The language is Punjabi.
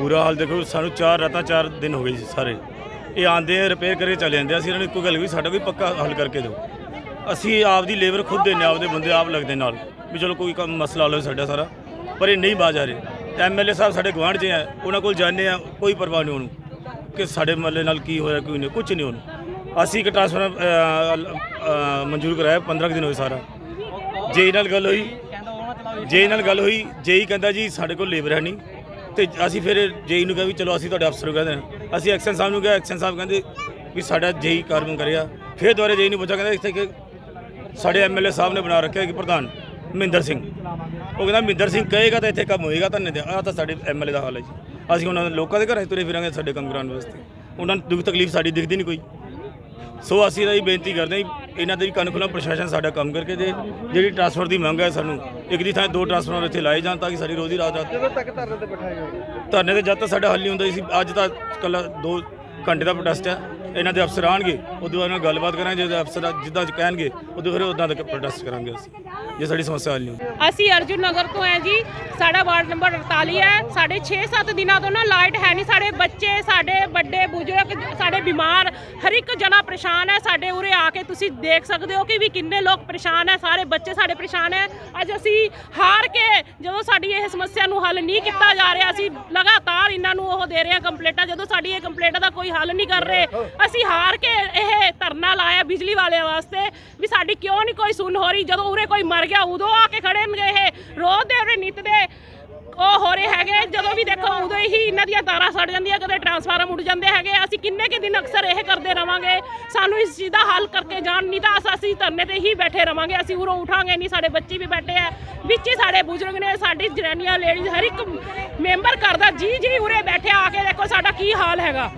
ਬੁਰਾ ਹਾਲ ਦੇਖੋ, ਸਾਨੂੰ ਚਾਰ ਰਾਤਾਂ ਚਾਰ ਦਿਨ ਹੋ ਗਏ ਜੀ ਸਾਰੇ। ਇਹ ਆਂਦੇ ਆ ਰਿਪੇਅਰ ਕਰੇ ਚਲੇ ਜਾਂਦੇ ਅਸੀਂ ਇਹਨਾਂ ਨੂੰ ਇੱਕੋ ਗੱਲ ਵੀ ਸਾਡਾ ਕੋਈ ਪੱਕਾ ਹੱਲ ਕਰਕੇ ਦਿਓ। ਅਸੀਂ ਆਪਦੀ ਲੇਬਰ ਖੁਦ ਦੇਨੇ ਆਪਦੇ ਬੰਦੇ ਆਪ ਲੱਗਦੇ ਨਾਲ। ਵੀ ਚਲੋ ਕੋਈ ਕੰਮ ਮਸਲਾ ਹੱਲ ਹੋਵੇ ਸਾਡਾ ਸਾਰਾ। ਪਰ ਇਹ ਨਹੀਂ ਬਾਜ ਆ ਰਹੇ। ਐਮਐਲਏ ਸਾਹਿਬ ਸਾਡੇ ਗਵਾਂਢ 'ਚ ਆ, ਉਹਨਾਂ ਕੋਲ ਜਾਂਦੇ ਆ ਕੋਈ ਪਰਵਾਹ ਨਹੀਂ ਉਹਨੂੰ। ਕਿ ਸਾਡੇ ਮਹੱਲੇ ਨਾਲ ਕੀ ਹੋਇਆ, ਕੋਈ ਨਹੀਂ ਕੁਝ ਨਹੀਂ ਉਹਨੂੰ। ਅਸੀਂ ਇੱਕ ਟ੍ਰਾਂਸਫਰ ਮਨਜ਼ੂਰ ਕਰਾਇਆ 15 ਕੁ ਦਿਨ ਹੋਏ ਸਾਰਾ। ਜੇ ਨਾਲ ਗੱਲ ਹੋਈ, ਜੇ ਨਾਲ ਗੱਲ ਹੋਈ, ਜੇ ਹੀ ਕਹਿੰਦਾ ਜੀ ਸਾਡੇ ਕੋਲ ਲੇਬਰ ਹੈ ਨਹੀਂ ਤੇ ਅਸੀਂ ਫਿਰ ਜੇਈ ਨੂੰ ਕਿਹਾ ਵੀ ਚਲੋ ਅਸੀਂ ਤੁਹਾਡੇ ਅਫਸਰ ਨੂੰ ਕਹਿੰਦੇ ਹਾਂ। ਅਸੀਂ ਐਕਸ਼ਨ ਸਾਹਿਬ ਨੂੰ ਕਿਹਾ, ਐਕਸ਼ਨ ਸਾਹਿਬ ਕਹਿੰਦੇ ਵੀ ਸਾਡਾ ਜੇਈ ਕਾਰਜ ਕਰਿਆ। ਫਿਰ ਦੁਬਾਰਾ ਜੇਈ ਨੂੰ ਪੁੱਛਿਆ, ਕਹਿੰਦਾ ਇੱਥੇ ਕਿ ਸਾਡੇ ਐਮਐਲਏ ਸਾਹਿਬ ਨੇ ਬਣਾ ਰੱਖਿਆ ਕਿ ਪ੍ਰਧਾਨ ਮਹਿੰਦਰ ਸਿੰਘ। ਉਹ ਕਹਿੰਦਾ, ਮਹਿੰਦਰ ਸਿੰਘ ਕਹੇਗਾ ਤਾਂ ਇੱਥੇ ਕੰਮ ਹੋਏਗਾ ਤਾਂ। ਨਹੀਂ ਆ ਤਾਂ ਸਾਡੇ ਐਮਐਲਏ ਦਾ ਹਾਲ ਹੈ ਜੀ। ਅਸੀਂ ਉਹਨਾਂ ਦੇ ਲੋਕਾਂ ਦੇ ਘਰਾਂ 'ਚ ਤੁਰੇ ਫਿਰਾਂਗੇ ਸਾਡੇ ਕੰਮ ਕਰਾਉਣ ਵਾਸਤੇ। ਉਹਨਾਂ ਨੂੰ ਦੁੱਖ ਤਕਲੀਫ ਸਾਡੀ ਦਿਖਦੀ ਨਹੀਂ ਕੋਈ। ਸੋ ਅਸੀਂ ਤਾਂ ਇਹ ਬੇਨਤੀ ਕਰਦੇ ਹਾਂ ਵੀ ਇਹਨਾਂ ਦੇ ਵੀ ਕੰਨ ਖੁੱਲ੍ਹਾ ਪ੍ਰਸ਼ਾਸਨ ਸਾਡਾ ਕੰਮ ਕਰਕੇ ਦੇ। ਜਿਹੜੀ ਟਰਾਂਸਫਰ ਦੀ ਮੰਗ ਹੈ ਸਾਨੂੰ ਇੱਕ ਦੀ ਥਾਂ ਦੋ ਟਰਾਂਸਫਰ ਇੱਥੇ ਲਾਏ ਜਾਣ ਤਾਂ ਕਿ ਸਾਡੀ ਰੋਜ਼ੀ ਰਾਤ ਜਦੋਂ ਤੱਕ ਧਰਨੇ ਤੇ ਬਿਠਾਏ ਹੋਏ? ਧਰਨੇ ਤੇ ਜਦ ਤੱਕ ਸਾਡਾ ਹੱਲ ਨਹੀਂ ਹੁੰਦਾ ਸੀ ਅੱਜ ਤਾਂ ਕੱਲਾ ਦੋ ਘੰਟੇ ਦਾ ਪ੍ਰੋਟੈਸਟ ਹੈ। ਇਹਨਾਂ ਦੇ ਅਫਸਰ ਆਣਗੇ ਉਦੋਂ ਬਾਅਦ ਨਾਲ ਗੱਲਬਾਤ ਕਰਾਂਗੇ ਜੇ ਅਫਸਰ ਜਿੱਦਾਂ ਕਹਿਣਗੇ ਉਦੋਂ ਫਿਰ ਉਦਾਂ ਦਾ ਪ੍ਰੋਟੈਸਟ ਕਰਾਂਗੇ ਅਸੀਂ। ਜੇ ਸਾਡੀ ਸਮੱਸਿਆ ਹੱਲ ਨਹੀਂ ਹੁੰਦੀ। ਅਸੀਂ ਅਰਜੁਨ ਨਗਰ ਤੋਂ ਹੈ ਜੀ, ਸਾਡਾ ਵਾਰਡ ਨੰਬਰ 48 ਹੈ। ਸਾਡੇ 6-7 ਦਿਨਾਂ ਤੋਂ ਨਾ ਲਾਈਟ ਹੈ ਨਹੀਂ। ਸਾਡੇ ਬੱਚੇ, ਸਾਡੇ ਵੱਡੇ ਬਜ਼ੁਰਗ, ਸਾਡੇ ਬਿਮਾਰ, ਹਰ ਇੱਕ ਜਣਾ ਪਰੇਸ਼ਾਨ ਹੈ। ਸਾਡੇ ਉਰੇ ਆ ਕੇ ਤੁਸੀਂ ਦੇਖ ਸਕਦੇ ਹੋ ਕਿ ਵੀ ਕਿੰਨੇ ਲੋਕ ਪਰੇਸ਼ਾਨ ਹੈ। ਸਾਰੇ ਬੱਚੇ ਸਾਡੇ ਪਰੇਸ਼ਾਨ ਹੈ। ਅੱਜ ਅਸੀਂ ਹਾਰ ਕੇ ਜਦੋਂ ਸਾਡੀ ਇਹ ਸਮੱਸਿਆ ਨੂੰ ਹੱਲ ਨਹੀਂ ਕੀਤਾ ਜਾ ਰਿਹਾ, ਅਸੀਂ ਲਗਾਤਾਰ ਇਹਨਾਂ ਨੂੰ ਉਹ ਦੇ ਰਹੇ ਹਾਂ ਕੰਪਲੇਂਟਾਂ। ਜਦੋਂ ਸਾਡੀ ਇਹ ਕੰਪਲੇਂਟਾਂ ਦਾ ਕੋਈ ਹੱਲ ਨਹੀਂ ਕਰ ਰਹੇ, ਅਸੀਂ ਹਾਰ ਕੇ ਇਹ ਧਰਨਾ ਲਾਇਆ ਬਿਜਲੀ ਵਾਲਿਆਂ ਵਾਸਤੇ। ਵੀ ਸਾਡੀ ਕਿਉਂ ਨਹੀਂ ਕੋਈ ਸੁਣ ਹੋ ਰਹੀ? ਜਦੋਂ ਉਰੇ ਕੋਈ ਮਰ ਗਿਆ, ਉਦੋਂ ਆ ਕੇ ਖੜੇ ਨੇ ਇਹ ਰੋਜ਼ ਦੇ, ਉਰੇ ਨਿੱਤ ਦੇ। ਉਹ ਹੋ ਰਹੇ ਹੈਗੇ, ਜਦੋਂ ਵੀ ਦੇਖੋ, ਉਦੋਂ ਹੀ ਇਹਨਾਂ ਦੀਆਂ ਤਾਰਾਂ ਸੜ ਜਾਂਦੀਆਂ, ਕਦੇ ਟਰਾਂਸਫਾਰਮ ਉੱਡ ਜਾਂਦੇ ਹੈਗੇ। ਅਸੀਂ ਕਿੰਨੇ ਕਿ ਦਿਨ ਅਕਸਰ ਇਹ ਕਰਦੇ ਰਵਾਂਗੇ। ਸਾਨੂੰ ਇਸ ਚੀਜ਼ ਦਾ ਹੱਲ ਕਰਕੇ ਜਾਣ ਨਹੀਂ ਤਾਂ ਅਸ- ਅਸੀਂ ਧਰਨੇ ਤੇ ਹੀ ਬੈਠੇ ਰਵਾਂਗੇ। ਅਸੀਂ ਉਰੋਂ ਉਠਾਂਗੇ ਨਹੀਂ ਸਾਡੇ ਬੱਚੇ ਵੀ ਬੈਠੇ ਆ। ਵਿੱਚ ਹੀ ਸਾਡੇ ਬਜ਼ੁਰਗ ਨੇ, ਸਾਡੀ ਜਨਾਨੀਆਂ ਲੇਡੀਜ਼ ਹਰ ਇੱਕ ਮੈਂਬਰ ਕਰਦਾ ਜੀ ਜੀ ਉਰੇ ਬੈਠੇ ਆ ਕੇ ਦੇਖੋ ਸਾਡਾ ਕੀ ਹਾਲ ਹੈਗਾ।